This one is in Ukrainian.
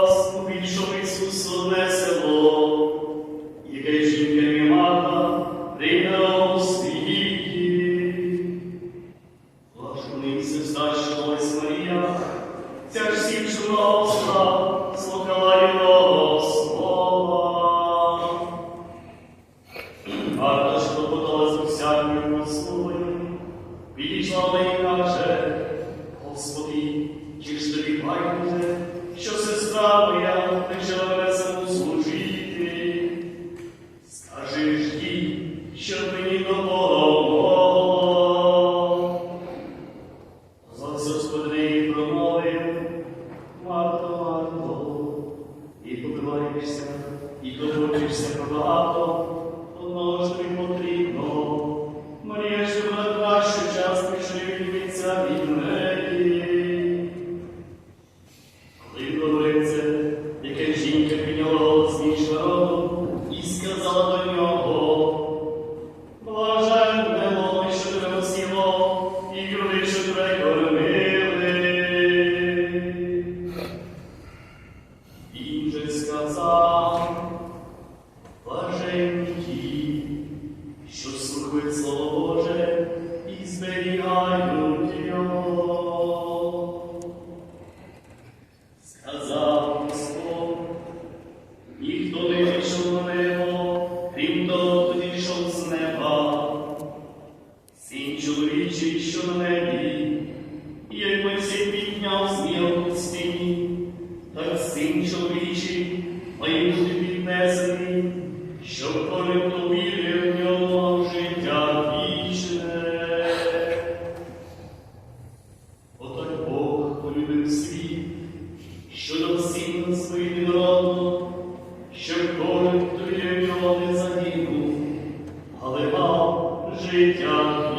час увійшов Ісус одне село, яке жінка Мімата прийняла у світі. Блажений старшилась Марія, ця ж всім чула слухала його ж клопоталась усякою послугою, підійшла і каже, Господи, чи ж тобі турбуєшся про багато, одного ж тобі потрібно. Марія ж кращу частку, що від неї. Коли говориться, яке жінка підняла голос між народом і сказала до нього, Блаженне лоно, що тебе носило, і груди, що тебе кормили. Він же сказав, Слово Боже і зберігають його. Сказав Господь, ніхто не зійшов на небо, крім того, хто зійшов з неба. Син чоловічий, що на небі, як Мойсей підняв змія в пустині, так син чоловічий має бути піднесений, щоб хто сина своїм народом, щоб кожен, хто є його не загинув, але мав життя.